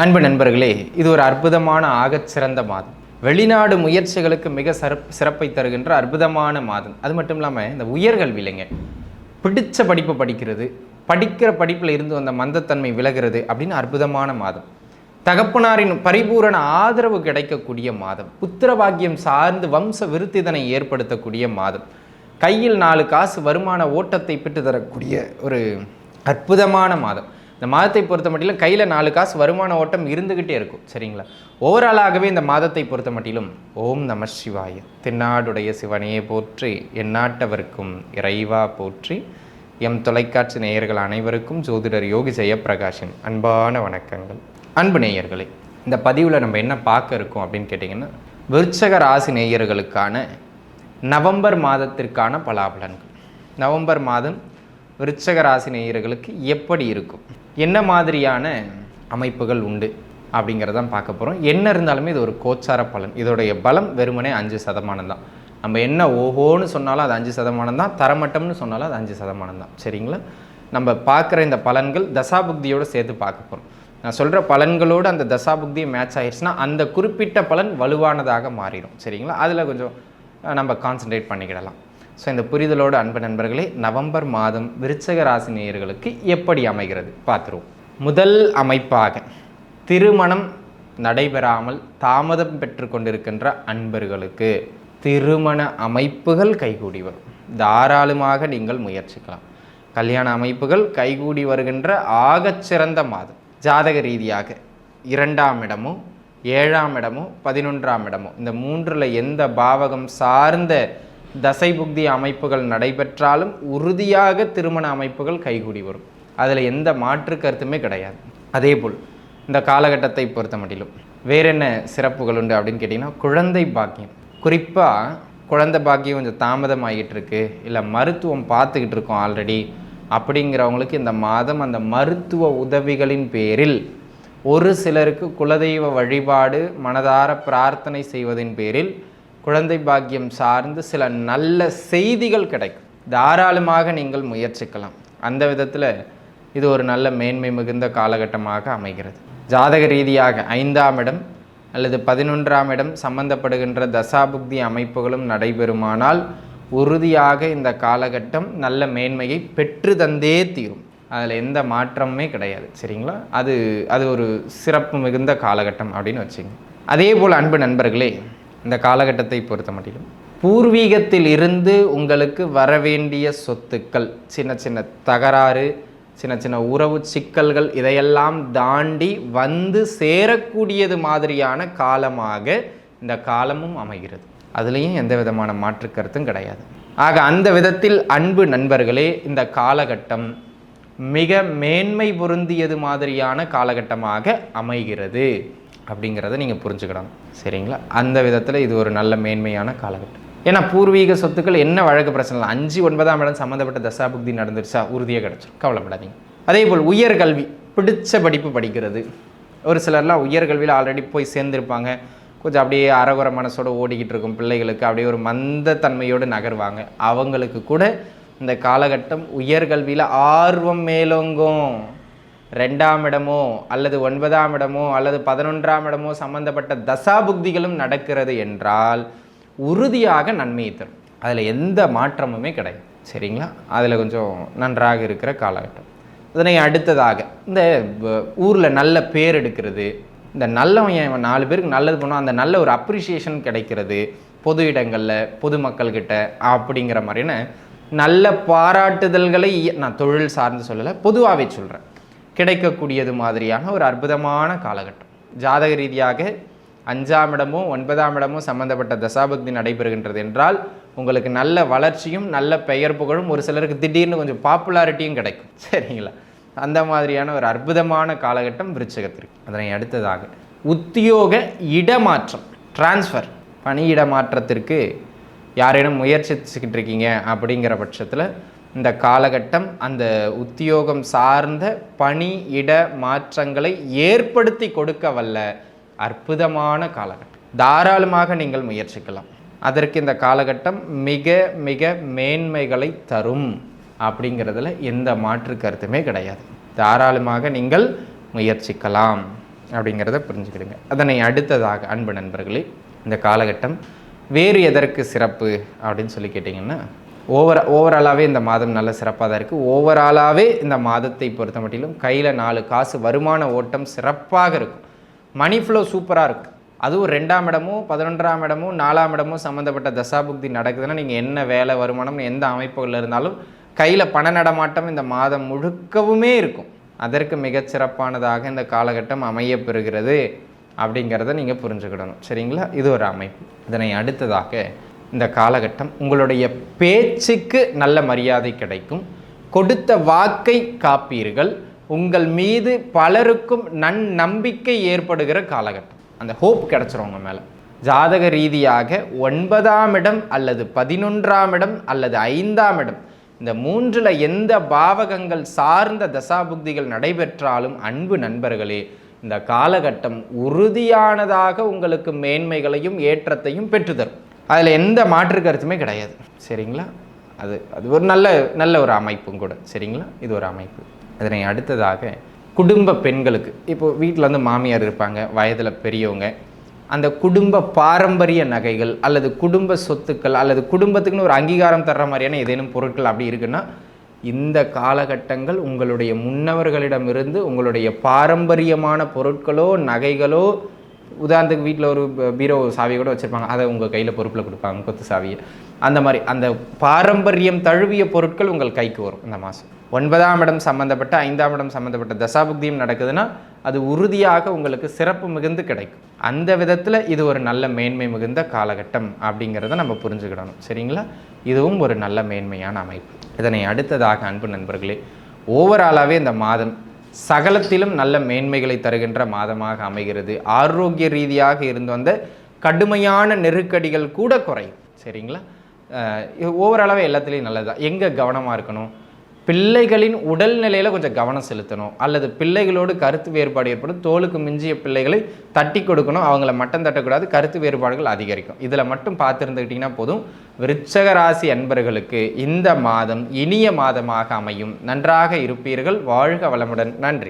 அன்பு நண்பர்களே இது ஒரு அற்புதமான ஆகச்சிறந்த மாதம். வெளிநாடு முயற்சிகளுக்கு மிக சிறப் சிறப்பை தருகின்ற அற்புதமான மாதம். அது மட்டும் இல்லாமல் இந்த உயர்கல்வியிலைங்க பிடித்த படிப்பு படிக்கிறது படிக்கிற படிப்பில் இருந்து வந்த மந்தத்தன்மை விலகிறது அப்படின்னு அற்புதமான மாதம். தகப்பனாரின் பரிபூரண ஆதரவு கிடைக்கக்கூடிய மாதம். புத்திரபாக்கியம் சார்ந்து வம்ச விருத்திதனை ஏற்படுத்தக்கூடிய மாதம். கையில் நாலு காசு வருமான ஓட்டத்தை பெற்று தரக்கூடிய ஒரு அற்புதமான மாதம். இந்த மாதத்தை பொறுத்த மட்டிலும் கையில் நாலு காசு வருமான ஓட்டம் இருந்துக்கிட்டே இருக்கும் சரிங்களா? ஓவராலாகவே இந்த மாதத்தை பொறுத்த மட்டிலும் ஓம் நம சிவாய தென்னாடுடைய சிவனையே போற்றி எந்நாட்டவருக்கும் இறைவா போற்றி எம் தொலைக்காட்சி நேயர்கள் அனைவருக்கும் ஜோதிடர் யோகி ஜெயப்பிரகாஷின் அன்பான வணக்கங்கள். அன்பு நேயர்களே இந்த பதிவில் நம்ம என்ன பார்க்க இருக்கோம் அப்படின்னு கேட்டிங்கன்னா விருச்சக ராசி நேயர்களுக்கான நவம்பர் மாதத்திற்கான பலாபலன்கள். நவம்பர் மாதம் விருச்சக ராசி நேயர்களுக்கு எப்படி இருக்கும்? என்ன மாதிரியான அமைப்புகள் உண்டு அப்படிங்கிறதான் பார்க்க போகிறோம் என்ன இருந்தாலுமே இது ஒரு கோச்சார பலன். இதோடைய பலம் வெறுமனே அஞ்சு சதமானம் தான். நம்ம என்ன ஓஹோன்னு சொன்னாலும் அது அஞ்சு சதமானம் தான். தரமட்டம்னு சொன்னாலும் அது அஞ்சு சதமானம் தான். சரிங்களா? நம்ம பார்க்குற இந்த பலன்கள் தசாபுக்தியோடு சேர்த்து பார்க்க போகிறோம் நான் சொல்கிற பலன்களோடு அந்த தசாபுக்தி மேட்ச் ஆயிடுச்சுன்னா அந்த குறிப்பிட்ட பலன் வலுவானதாக மாறிடும். சரிங்களா? அதில் கொஞ்சம் நம்ம கான்சென்ட்ரேட் பண்ணிக்கிடலாம். ஸோ இந்த புரிதலோடு அன்பு நண்பர்களே நவம்பர் மாதம் விருச்சக ராசி நேயர்களுக்கு எப்படி அமைகிறது? பார்த்துருவோம். முதல் அமைப்பாக திருமணம் நடைபெறாமல் தாமதம் பெற்று கொண்டிருக்கின்ற அன்பர்களுக்கு திருமண அமைப்புகள் கைகூடி வரும். தாராளமாக நீங்கள் முயற்சிக்கலாம். கல்யாண அமைப்புகள் கைகூடி வருகின்ற ஆகச்சிறந்த மாதம். ஜாதக ரீதியாக இரண்டாம் இடமோ ஏழாம் இடமோ பதினொன்றாம் இடமோ இந்த மூன்றில் எந்த பாவகம் சார்ந்த தசை புக்தி அமைப்புகள் நடைபெற்றாலும் உறுதியாக திருமண அமைப்புகள் கைகூடி வரும். அதில் எந்த மாற்று கருத்துமே கிடையாது. அதேபோல் இந்த காலகட்டத்தை பொறுத்த மட்டிலும் வேற என்ன சிறப்புகள் உண்டு அப்படின்னு கேட்டிங்கன்னா குழந்தை பாக்கியம். குறிப்பாக குழந்தை பாக்கியம் கொஞ்சம் தாமதமாகிட்டு இருக்கு இல்லை மருத்துவம் பார்த்துக்கிட்டு இருக்கோம் ஆல்ரெடி அப்படிங்கிறவங்களுக்கு இந்த மாதம் அந்த மருத்துவ உதவிகளின் பேரில் ஒரு சிலருக்கு குலதெய்வ வழிபாடு மனதார பிரார்த்தனை செய்வதின் பேரில் குழந்தை பாக்கியம் சார்ந்து சில நல்ல செய்திகள் கிடைக்கும். தாராளமாக நீங்கள் முயற்சிக்கலாம். அந்த விதத்தில் இது ஒரு நல்ல மேன்மை மிகுந்த காலகட்டமாக அமைகிறது. ஜாதக ரீதியாக ஐந்தாம் இடம் அல்லது பதினொன்றாம் இடம் சம்பந்தப்படுகின்ற தசாபுக்தி அமைப்புகளும் நடைபெறுமானால் உறுதியாக இந்த காலகட்டம் நல்ல மேன்மையை பெற்று தந்தே தீரும். அதில் எந்த மாற்றமுமே கிடையாது. சரிங்களா? அது அது ஒரு சிறப்பு மிகுந்த காலகட்டம் அப்படின்னு வச்சுங்க. அதே போல் அன்பு நண்பர்களே இந்த காலகட்டத்தை பொறுத்த மட்டிலும். பூர்வீகத்தில் இருந்து உங்களுக்கு வரவேண்டிய சொத்துக்கள் சின்ன சின்ன தகராறு சின்ன சின்ன உறவு சிக்கல்கள் இதையெல்லாம் தாண்டி வந்து சேரக்கூடியது மாதிரியான காலமாக இந்த காலமும் அமைகிறது. அதுலேயும் எந்த விதமான மாற்று கருத்தும் கிடையாது. ஆக அந்த விதத்தில் அன்பு நண்பர்களே இந்த காலகட்டம் மிக மேன்மை பொருந்தியது மாதிரியான காலகட்டமாக அமைகிறது. அப்படிங்கிறத நீங்கள் புரிஞ்சுக்கிடணும். சரிங்களா? அந்த விதத்தில் இது ஒரு நல்ல மேன்மையான காலகட்டம். ஏன்னா பூர்வீக சொத்துக்கள் என்ன வழக்கு பிரச்சனை இல்லை அஞ்சு ஒன்பதாம் இடம் சம்மந்தப்பட்ட தசாபுக்தி நடந்துருச்சா உறுதியாக கிடச்சிரும். கவலைப்படாதீங்க. அதே போல் உயர்கல்வி பிடிச்ச படிப்பு படிக்கிறது. ஒரு சிலர்லாம் உயர்கல்வியில் ஆல்ரெடி போய் சேர்ந்துருப்பாங்க. கொஞ்சம் அப்படியே அறகுற மனசோட ஓடிக்கிட்டு இருக்கும் பிள்ளைகளுக்கு. அப்படியே ஒரு மந்த தன்மையோடு நகர்வாங்க. அவங்களுக்கு கூட இந்த காலகட்டம் உயர்கல்வியில் ஆர்வம் மேலோங்கும். ரெண்டாம் இடமோ அல்லது ஒன்பதாம் இடமோ அல்லது பதினொன்றாம் இடமோ சம்பந்தப்பட்ட தசாபுக்திகளும் நடக்கிறது என்றால் உறுதியாக நன்மையை தரும். அதில் எந்த மாற்றமுமே கிடையாது. சரிங்களா? அதில் கொஞ்சம் நன்றாக இருக்கிற காலகட்டம். இதனை அடுத்ததாக இந்த ஊரில் நல்ல பேர் எடுக்கிறது இந்த நல்லவன் நாலு பேருக்கு நல்லது பண்ணால் அந்த நல்ல ஒரு அப்ரிசியேஷன் கிடைக்கிறது பொது இடங்களில் பொதுமக்கள்கிட்ட அப்படிங்கிற மாதிரியான நல்ல பாராட்டுதல்களை நான் தொழில் சார்ந்து சொல்லலை பொதுவாகவே சொல்கிறேன் கிடைக்கக்கூடியது மாதிரியான ஒரு அற்புதமான காலகட்டம். ஜாதக ரீதியாக அஞ்சாம் இடமோ ஒன்பதாம் இடமோ சம்பந்தப்பட்ட தசாபக்தி நடைபெறுகின்றது என்றால் உங்களுக்கு நல்ல வளர்ச்சியும் நல்ல பெயர் புகழும் ஒரு சிலருக்கு திடீர்னு கொஞ்சம் பாப்புலாரிட்டியும் கிடைக்கும். சரிங்களா? அந்த மாதிரியான ஒரு அற்புதமான காலகட்டம் விருச்சகத்திற்கு. அதனை அடுத்ததாக உத்தியோக இடமாற்றம் டிரான்ஸ்ஃபர் பணியிட மாற்றத்திற்கு யாரேனும் முயற்சிச்சுக்கிட்டு இருக்கீங்க அப்படிங்கிற பட்சத்தில் இந்த காலகட்டம் அந்த உத்தியோகம் சார்ந்த பணி இட மாற்றங்களை ஏற்படுத்தி கொடுக்க வல்ல அற்புதமான காலகட்டம். தாராளமாக நீங்கள் முயற்சிக்கலாம். அதற்கு இந்த காலகட்டம் மிக மிக மேன்மைகளை தரும் அப்படிங்கிறதுல எந்த மாற்று கருத்துமே கிடையாது. தாராளமாக நீங்கள் முயற்சிக்கலாம் அப்படிங்கிறத புரிஞ்சுக்கிடுங்க. அதனை அடுத்ததாக அன்பு நண்பர்களே இந்த காலகட்டம் வேறு எதற்கு சிறப்பு அப்படின்னு சொல்லி கேட்டிங்கன்னா ஓவர் ஓவராலாகவே இந்த மாதம் நல்ல சிறப்பாக தான் இருக்குது ஓவராலாகவே இந்த மாதத்தை பொறுத்த மட்டிலும் கையில் நாலு காசு வருமான ஓட்டம் சிறப்பாக இருக்கும். மணி ஃப்ளோ சூப்பராக இருக்கும் அதுவும் ரெண்டாம் இடமும் பதினொன்றாம் இடமும் நாலாம் இடமும் சம்மந்தப்பட்ட தசாபுக்தி நடக்குதுன்னா நீங்கள் என்ன வேலை வருமானம் எந்த அமைப்புகளில் இருந்தாலும் கையில் பண நடமாட்டம் இந்த மாதம் முழுக்கவுமே இருக்கும். அதற்கு மிகச்சிறப்பானதாக இந்த காலகட்டம் அமைய பெறுகிறது அப்படிங்கிறத நீங்கள் புரிஞ்சுக்கிடணும். சரிங்களா? இது ஒரு அமைப்பு. இதனை அடுத்ததாக இந்த காலகட்டம் உங்களுடைய பேச்சுக்கு நல்ல மரியாதை கிடைக்கும். கொடுத்த வாக்கை காப்பீர்கள். உங்கள் மீது பலருக்கும் நன்னம்பிக்கை ஏற்படுகிற காலகட்டம். அந்த ஹோப் கிடச்சிரும் மேலே. ஜாதக ரீதியாக ஒன்பதாம் இடம் அல்லது பதினொன்றாம் இடம் அல்லது ஐந்தாம் இடம். இந்த மூன்றில் எந்த பாவகங்கள் சார்ந்த தசாபுக்திகள் நடைபெற்றாலும் அன்பு நண்பர்களே இந்த காலகட்டம் உறுதியானதாக உங்களுக்கு மேன்மைகளையும் ஏற்றத்தையும் பெற்றுத்தரும். அதில் எந்த மாற்று கருத்துமே கிடையாது. சரிங்களா? அது அது ஒரு நல்ல நல்ல ஒரு அமைப்பும் கூட. சரிங்களா? இது ஒரு அமைப்பு. இதனை அடுத்ததாக குடும்ப பெண்களுக்கு இப்போ வீட்டில் வந்து மாமியார் இருப்பாங்க வயதில் பெரியவங்க அந்த குடும்ப பாரம்பரிய நகைகள் அல்லது குடும்ப சொத்துக்கள் அல்லது குடும்பத்துக்குன்னு ஒரு அங்கீகாரம் தர்ற மாதிரியான ஏதேனும் பொருட்கள் அப்படி இருக்குன்னா இந்த காலகட்டங்கள் உங்களுடைய முன்னவர்களிடமிருந்து உங்களுடைய பாரம்பரியமான பொருட்களோ நகைகளோ உதாரணத்துக்கு வீட்டில் ஒரு பீரோ சாவியை கூட வச்சுருப்பாங்க. அதை உங்கள் கையில் பொறுப்பில் கொடுப்பாங்க கொத்து சாவியை. அந்த மாதிரி அந்த பாரம்பரியம் தழுவிய பொருட்கள் உங்கள் கைக்கு வரும் இந்த மாதம் ஒன்பதாம் இடம் சம்மந்தப்பட்ட ஐந்தாம் இடம் சம்மந்தப்பட்ட தசாபுக்தியும் நடக்குதுன்னா அது உறுதியாக உங்களுக்கு சிறப்பு மிகுந்து கிடைக்கும். அந்த விதத்தில் இது ஒரு நல்ல மேன்மை மிகுந்த காலகட்டம் அப்படிங்கிறத நம்ம புரிஞ்சுக்கிடணும். சரிங்களா? இதுவும் ஒரு நல்ல மேன்மையான அமைப்பு. இதனை அடுத்ததாக அன்பு நண்பர்களே ஓவராலாகவே இந்த மாதம் சகலத்திலும் நல்ல மேன்மைகளை தருகின்ற மாதமாக அமைகிறது. ஆரோக்கிய ரீதியாக இருந்து வந்த கடுமையான நெருக்கடிகள் கூட குறையும். சரிங்களா? ஓவராலாகவே எல்லாத்துலேயும் நல்லது தான் எங்கே கவனமாக இருக்கணும்? பிள்ளைகளின் உடல்நிலையில் கொஞ்சம் கவனம் செலுத்தணும். அல்லது பிள்ளைகளோடு கருத்து வேறுபாடு ஏற்படும். தோலுக்கு மிஞ்சிய பிள்ளைகளை தட்டி கொடுக்கணும். அவங்கள மட்டம் தட்டக்கூடாது. கருத்து வேறுபாடுகள் அதிகரிக்கும். இதில் மட்டும் பார்த்துருந்துக்கிட்டிங்கன்னா போதும். விருச்சக ராசி அன்பர்களுக்கு இந்த மாதம் இனிய மாதமாக அமையும். நன்றாக இருப்பீர்கள். வாழ்க வளமுடன். நன்றி.